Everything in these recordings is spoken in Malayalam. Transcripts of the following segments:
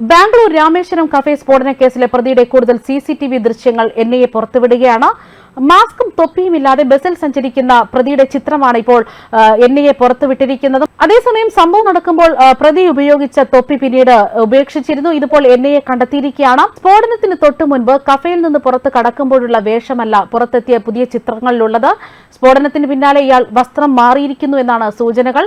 ബാംഗ്ലൂർ രാമേശ്വരം കഫേ സ്ഫോടന കേസിലെ പ്രതിയുടെ കൂടുതൽ സി സി ടി വി ദൃശ്യങ്ങൾ എൻ ഐ എ പുറത്തുവിടുകയാണ്. മാസ്കും തൊപ്പിയും ഇല്ലാതെ ബസ്സിൽ സഞ്ചരിക്കുന്ന പ്രതിയുടെ ചിത്രമാണ് ഇപ്പോൾ എൻ ഐ എ പുറത്തുവിട്ടിരിക്കുന്നത്. അതേസമയം സംഭവം നടക്കുമ്പോൾ പ്രതി ഉപയോഗിച്ച തൊപ്പി പിന്നീട് ഉപേക്ഷിച്ചിരുന്നു. ഇതിപ്പോൾ എൻ ഐ എ കണ്ടെത്തിയിരിക്കുകയാണ്. സ്ഫോടനത്തിന് തൊട്ടു മുൻപ് കഫയിൽ നിന്ന് പുറത്ത് കടക്കുമ്പോഴുള്ള വേഷമല്ല പുറത്തെത്തിയ പുതിയ ചിത്രങ്ങളിലുള്ളത്. സ്ഫോടനത്തിന് പിന്നാലെ ഇയാൾ വസ്ത്രം മാറിയിരിക്കുന്നു എന്നാണ് സൂചനകൾ.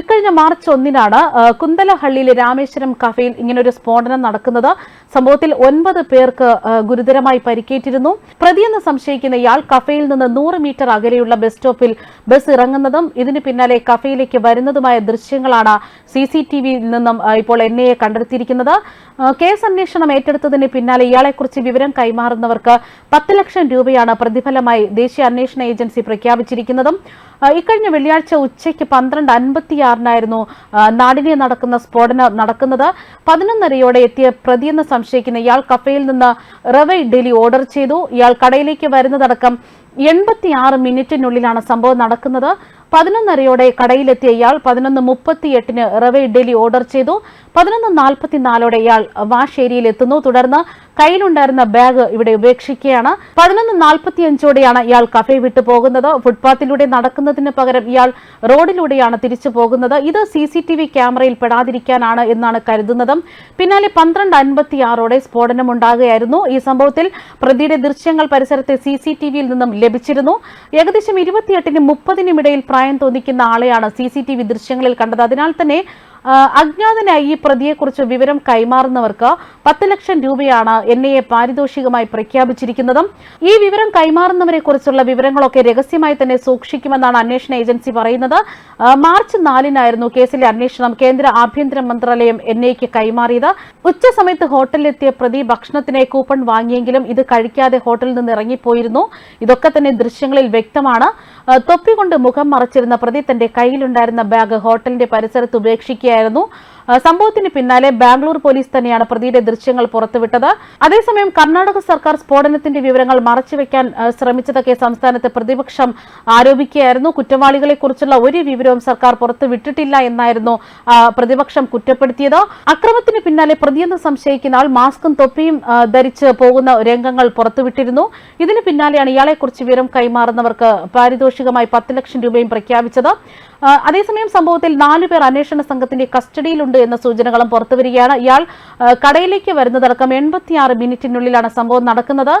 ഇക്കഴിഞ്ഞ മാർച്ച് ഒന്നിനാണ് കുന്തലഹള്ളിയിലെ രാമേശ്വരം കഫയിൽ ഇങ്ങനൊരു സ്ഫോടനം നടക്കുന്നത്. സംഭവത്തിൽ ഒൻപത് പേർക്ക് ഗുരുതരമായി പരിക്കേറ്റിരുന്നു. പ്രതിയെന്ന് സംശയിക്കുന്ന ഇയാൾ കഫയിൽ നിന്ന് നൂറ് മീറ്റർ അകലെയുള്ള ബസ് സ്റ്റോപ്പിൽ ബസ് ഇറങ്ങുന്നതും ഇതിന് പിന്നാലെ കഫയിലേക്ക് വരുന്നതുമായ ദൃശ്യങ്ങളാണ് സി സി ടി വിയിൽ നിന്നും ഇപ്പോൾ എൻ ഐ എ കണ്ടെത്തിയിരിക്കുന്നത്. കേസ് അന്വേഷണം ഏറ്റെടുത്തതിന് പിന്നാലെ ഇയാളെക്കുറിച്ച് വിവരം കൈമാറുന്നവർക്ക് പത്ത് ലക്ഷം രൂപയാണ് പ്രതിഫലമായി ദേശീയ അന്വേഷണ ഏജൻസി പ്രഖ്യാപിച്ചിരിക്കുന്നതും. ഇക്കഴിഞ്ഞ വെള്ളിയാഴ്ച ഉച്ചയ്ക്ക് പന്ത്രണ്ട് അൻപത്തിയാറിനായിരുന്നു നാടിനെ നടക്കുന്ന സ്ഫോടനം നടക്കുന്നത്. പതിനൊന്നരയോടെ എത്തിയ പ്രതിയെന്ന് സംശയിക്കുന്ന ഇയാൾ കഫയിൽ നിന്ന് റവ ഇഡ്ഡലി ഓർഡർ ചെയ്തു. ഇയാൾ കടയിലേക്ക് വരുന്നതടക്കം എൺപത്തിയാറ് മിനിറ്റിനുള്ളിലാണ് സംഭവം നടക്കുന്നത്. പതിനൊന്നരയോടെ കടയിലെത്തിയ ഇയാൾ പതിനൊന്ന് മുപ്പത്തിയെട്ടിന് റവ ഇഡ്ഡലി ഓർഡർ ചെയ്തു. പതിനൊന്ന് നാൽപ്പത്തിനാലോടെ ഇയാൾ വാഷേരിയിൽ എത്തുന്നു. തുടർന്ന് കയ്യിലുണ്ടായിരുന്ന ബാഗ് ഇവിടെ ഉപേക്ഷിക്കുകയാണ്. പതിനൊന്ന് നാൽപ്പത്തി അഞ്ചോടെയാണ് ഇയാൾ കഫേ വിട്ടു പോകുന്നത്. ഫുട്പാത്തിലൂടെ നടക്കുന്നതിന് പകരം ഇയാൾ റോഡിലൂടെയാണ് തിരിച്ചു പോകുന്നത്. ഇത് സി സി ടി വി ക്യാമറയിൽ പെടാതിരിക്കാനാണ് എന്നാണ് കരുതുന്നത്. പിന്നാലെ പന്ത്രണ്ട് അൻപത്തി ആറോടെ സ്ഫോടനമുണ്ടാകുകയായിരുന്നു. ഈ സംഭവത്തിൽ പ്രതിയുടെ ദൃശ്യങ്ങൾ പരിസരത്തെ സി സി ടി വിയിൽ നിന്നും ലഭിച്ചിരുന്നു. ഏകദേശം ഇരുപത്തിയെട്ടിനും മുപ്പതിനും ഇടയിൽ പ്രായം തോന്നിക്കുന്ന ആളെയാണ് സി സി ടി വി ദൃശ്യങ്ങളിൽ കണ്ടത്. അതിനാൽ തന്നെ അജ്ഞാതനായി ഈ പ്രതിയെക്കുറിച്ച് വിവരം കൈമാറുന്നവർക്ക് പത്ത് ലക്ഷം രൂപയാണ് എൻ ഐ എ പാരിതോഷികമായി പ്രഖ്യാപിച്ചിരിക്കുന്നതും. ഈ വിവരം കൈമാറുന്നവരെ കുറിച്ചുള്ള വിവരങ്ങളൊക്കെ രഹസ്യമായി തന്നെ സൂക്ഷിക്കുമെന്നാണ് അന്വേഷണ ഏജൻസി പറയുന്നത്. മാർച്ച് നാലിനായിരുന്നു കേസിലെ അന്വേഷണം കേന്ദ്ര ആഭ്യന്തര മന്ത്രാലയം എൻ ഐക്ക് കൈമാറിയത്. ഉച്ചസമയത്ത് ഹോട്ടലിലെത്തിയ പ്രതി ഭക്ഷണത്തിന് കൂപ്പൺ വാങ്ങിയെങ്കിലും ഇത് കഴിക്കാതെ ഹോട്ടലിൽ നിന്ന് ഇറങ്ങിപ്പോയിരുന്നു. ഇതൊക്കെ തന്നെ ദൃശ്യങ്ങളിൽ വ്യക്തമാണ്. തൊപ്പികൊണ്ട് തൊപ്പി കൊണ്ട് മുഖം മറച്ചിരുന്ന പ്രതി തന്റെ കയ്യിലുണ്ടായിരുന്ന ബാഗ് ഹോട്ടലിന്റെ പരിസരത്ത് ഉപേക്ഷിക്കുകയായിരുന്നു. externo സംഭവത്തിന് പിന്നാലെ ബാംഗ്ലൂർ പോലീസ് തന്നെയാണ് പ്രതിയുടെ ദൃശ്യങ്ങൾ പുറത്തുവിട്ടത്. അതേസമയം കർണാടക സർക്കാർ സ്ഫോടനത്തിന്റെ വിവരങ്ങൾ മറച്ചുവെക്കാൻ ശ്രമിച്ചതൊക്കെ സംസ്ഥാനത്ത് പ്രതിപക്ഷം ആരോപിക്കുകയായിരുന്നു. കുറ്റവാളികളെ കുറിച്ചുള്ള ഒരു വിവരവും സർക്കാർ പുറത്തുവിട്ടിട്ടില്ല എന്നായിരുന്നു പ്രതിപക്ഷം കുറ്റപ്പെടുത്തിയത്. അക്രമത്തിന് പിന്നാലെ പ്രതിയെന്ന് സംശയിക്കുന്ന ആൾ മാസ്കും തൊപ്പിയും ധരിച്ച് പോകുന്ന രംഗങ്ങൾ പുറത്തുവിട്ടിരുന്നു. ഇതിന് പിന്നാലെയാണ് ഇയാളെക്കുറിച്ച് വിവരം കൈമാറുന്നവർക്ക് പാരിതോഷികമായി പത്ത് ലക്ഷം രൂപയും പ്രഖ്യാപിച്ചത്. അതേസമയം സംഭവത്തിൽ നാലുപേർ അന്വേഷണ സംഘത്തിന്റെ കസ്റ്റഡിയിലുണ്ട് എന്ന സൂചനകളും പുറത്തുവരികയാണ് ഇയാൾ കടയിലേക്ക് വരുന്നതടക്കം എൺപത്തിയാറ് മിനിറ്റിനുള്ളിലാണ് സംഭവം നടക്കുന്നത്.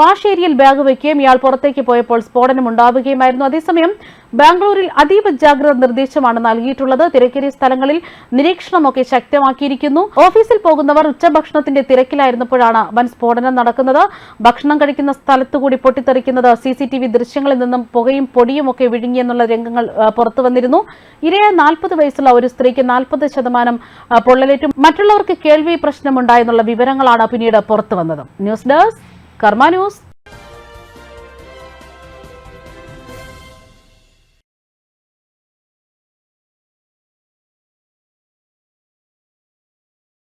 വാഷേരിയിൽ ബാഗ് വയ്ക്കുകയും ഇയാൾ പുറത്തേക്ക് പോയപ്പോൾ സ്ഫോടനം ഉണ്ടാവുകയുമായിരുന്നു. അതേസമയം ബാംഗ്ലൂരിൽ അതീവ ജാഗ്രത നിർദ്ദേശമാണ് നൽകിയിട്ടുള്ളത്. തിരക്കേറിയ സ്ഥലങ്ങളിൽ നിരീക്ഷണമൊക്കെ ശക്തമാക്കിയിരിക്കുന്നു. ഓഫീസിൽ പോകുന്നവർ ഉച്ചഭക്ഷണത്തിന്റെ തിരക്കിലായിരുന്നപ്പോഴാണ് വൻ സ്ഫോടനം നടക്കുന്നത്. ഭക്ഷണം കഴിക്കുന്ന സ്ഥലത്തുകൂടി പൊട്ടിത്തെറിക്കുന്നത് സി സി ടി വി ദൃശ്യങ്ങളിൽ നിന്നും പുകയും പൊടിയും ഒക്കെ വിഴുങ്ങിയെന്നുള്ള രംഗങ്ങൾ പുറത്തു വന്നിരുന്നു. ഇരയായ നാൽപ്പത് വയസ്സുള്ള ഒരു സ്ത്രീക്ക് നാൽപ്പത് ശതമാനം പൊള്ളലേറ്റും മറ്റുള്ളവർക്ക് കേൾവി പ്രശ്നമുണ്ടായെന്നുള്ള വിവരങ്ങളാണ് പിന്നീട് പുറത്തു വന്നത് ന്യൂസ് ഡെസ്ക് കർമ്മ ന്യൂസ്.